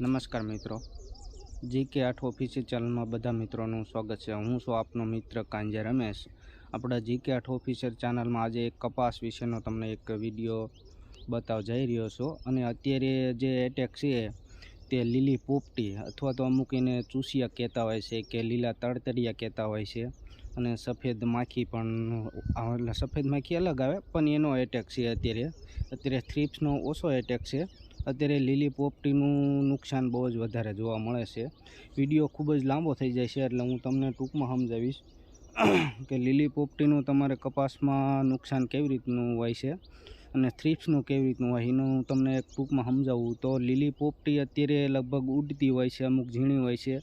નમસ્કાર મિત્રો. જી કે આઠ ઓફિસી ચેનલમાં બધા મિત્રોનું સ્વાગત છે. હું છું આપનો મિત્ર કાંજે રમેશ. આપણા જી કે આઠ ઓફિસર ચેનલમાં આજે એક કપાસ વિશેનો તમને એક વીડિયો બતાવ જઈ રહ્યો છું. અને અત્યારે જે એટેક છે તે લીલી પોપટી અથવા તો અમુક એને ચૂસિયા કહેતા હોય છે કે લીલા તળતરિયા કહેતા હોય છે. અને સફેદ માખી પણ એટલે સફેદ માખી અલગ આવે, પણ એનો એટેક છે અત્યારે. અત્યારે થ્રીપ્સનો ઓછો એટેક છે. અત્યારે લીલી પોપટીનું નુકસાન બહુ જ વધારે જોવા મળે છે. વીડિયો ખૂબ જ લાંબો થઈ જાય છે એટલે હું તમને ટૂંકમાં સમજાવીશ કે લીલી પોપટીનું તમારે કપાસમાં નુકસાન કેવી રીતનું હોય છે. અને થ્રીપ્સનું કેવી રીતનું હોય, એનું હું તમને એક ટૂંકમાં સમજાવું. તો લીલી પોપટી અત્યારે લગભગ ઉડતી હોય છે, અમુક ઝીણી હોય છે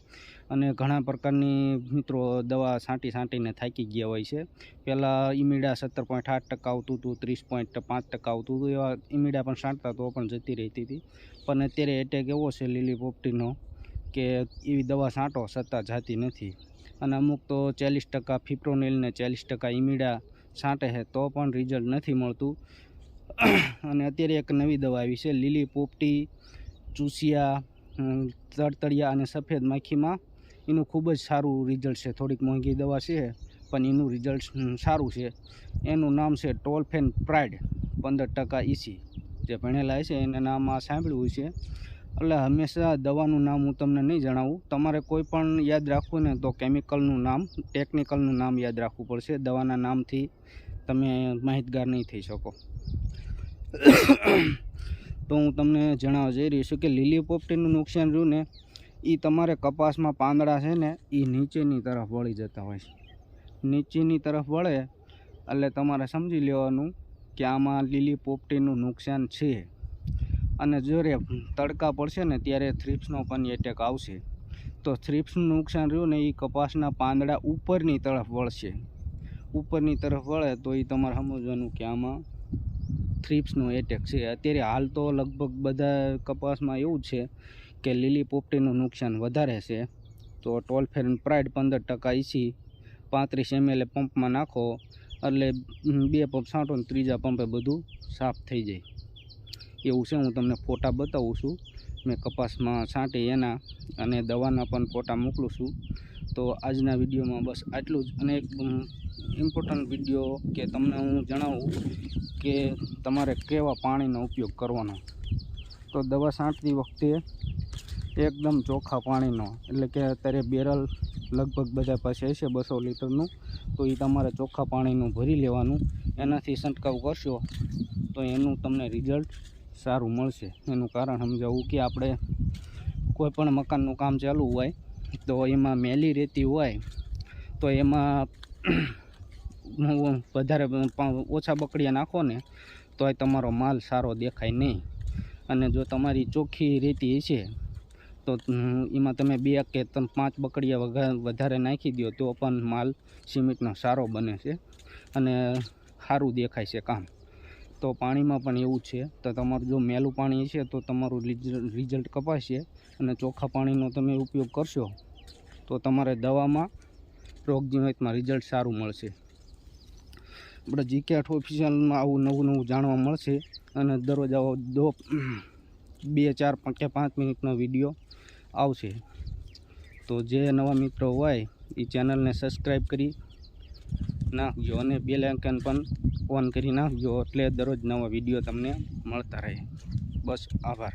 અને ઘણા પ્રકારની મિત્રો દવા છાંટી છાંટીને થાકી ગયા હોય છે. પહેલાં ઇમીડા સત્તર પોઈન્ટ આઠ ટકા આવતું હતું, ત્રીસ પોઈન્ટ પાંચ ટકા આવતું હતું, એવા ઇમીડા પણ છાંટતા તો પણ જતી રહેતી હતી. પણ અત્યારે એટેક એવો છે લીલી પોપટીનો કે એવી દવા છાંટો છતાં જાતી નથી. અને અમુક તો ચાલીસ ટકા ફિપ્રોનિલને ચાલીસ ટકા ઈમીડા છાંટે છે, તો પણ રિઝલ્ટ નથી મળતું. અને અત્યારે એક નવી દવા આવી છે, લીલી પોપટી, ચૂસિયા તડતડિયા અને સફેદ માખીમાં. એનું ખૂબ જ સારું રિઝલ્ટ છે. થોડીક મોંઘી દવા છે, પણ એનું રિઝલ્ટ સારું છે. એનું નામ છે ટોલફેન પ્રાઇડ પંદર ટકા ઇસી જે ભણેલા છે, એના નામ આ સાંભળ્યું છે. એટલે હંમેશા દવાનું નામ હું તમને નહીં જણાવું. તમારે કોઈ પણ યાદ રાખવું ને તો કેમિકલનું નામ ટેકનિકલનું નામ યાદ રાખવું પડશે. દવાના નામથી તમે માહિતગાર નહીં થઈ શકો. તો હું તમને જણાવવા જઈ રહ્યો છું કે લીલી પોપટીનું નુકસાન રહ્યું ને એ તમારે કપાસમાં પાંદડા છે ને એ નીચેની તરફ વળી જતા હોય છે. નીચેની તરફ વળે એટલે તમારે સમજી લેવાનું કે આમાં લીલી પોપટીનું નુકસાન છે. અને જ્યારે તડકા પડશે ને, ત્યારે થ્રીપ્સનો પણ એટેક આવશે. તો થ્રીપ્સનું નુકસાન રહ્યું ને એ કપાસના પાંદડા ઉપરની તરફ વળશે. ઉપરની તરફ વળે તો એ તમારે સમજવાનું કે આમાં થ્રીપ્સનો એટેક છે. અત્યારે હાલ તો લગભગ બધા કપાસમાં એવું છે કે લીલી પોપટીનું નુકસાન વધારે છે. તો ટોલફેરન પ્રાઇડ પંદર ટકા ઇસી પાંત્રીસ એમએલ પંપમાં નાખો, એટલે બે પંપ છાંટો ને ત્રીજા પંપે બધું સાફ થઈ જાય. એવું છે, હું તમને ફોટા બતાવું છું. મેં કપાસમાં છાંટી એના અને દવાના પણ ફોટા મોકલું છું. તો આજના વિડીયોમાં બસ આટલું જ અને ઇમ્પોર્ટન્ટ વીડિયો કે તમને હું જણાવું કે તમારે કેવા પાણીનો ઉપયોગ કરવાનો. તો દવા છાંટતી વખતે એકદમ ચોખ્ખા પાણીનો, એટલે કે અત્યારે બેરલ લગભગ બધા પાસે હશે બસો લીટરનું, તો એ તમારે ચોખ્ખા પાણીનું ભરી લેવાનું. એનાથી છંટકાવ કરશો તો એનું તમને રિઝલ્ટ સારું મળશે. એનું કારણ સમજાવવું કે આપણે કોઈ પણ મકાનનું કામ ચાલુ હોય તો એમાં મેલી રહેતી હોય, તો એમાં વધારે ઓછા બકડિયા નાખો ને તો એ તમારો માલ સારો દેખાય નહીં. અને જો તમારી ચોખ્ખી રેતી હશે, તો એમાં તમે બે કે પાંચ બકડિયા વધારે નાખી દો તો પણ માલ સિમેન્ટનો સારો બને છે અને સારું દેખાય છે કામ. તો પાણીમાં પણ એવું છે, તો તમારું જો મેલું પાણી હશે, તો તમારું રિઝલ્ટ કપાશે અને ચોખ્ખા પાણીનો તમે ઉપયોગ કરશો, તો તમારે દવામાં રોગજીવતમાં રિઝલ્ટ સારું મળશે. આપણે જીકે આઠ ઓફિશિયલમાં આવું નવું નવું જાણવા મળશે. અને દરરોજ આવો દો, બે, ચાર કે પાંચ મિનિટનો વીડિયો આવશે. તો જે નવા મિત્રો હોય, એ ચેનલને સબસ્ક્રાઈબ કરી નાખજો અને બેલ આઇકન પણ ઓન કરી નાખજો એટલે દરરોજ નવા વીડિયો તમને મળતા રહે. બસ, આભાર.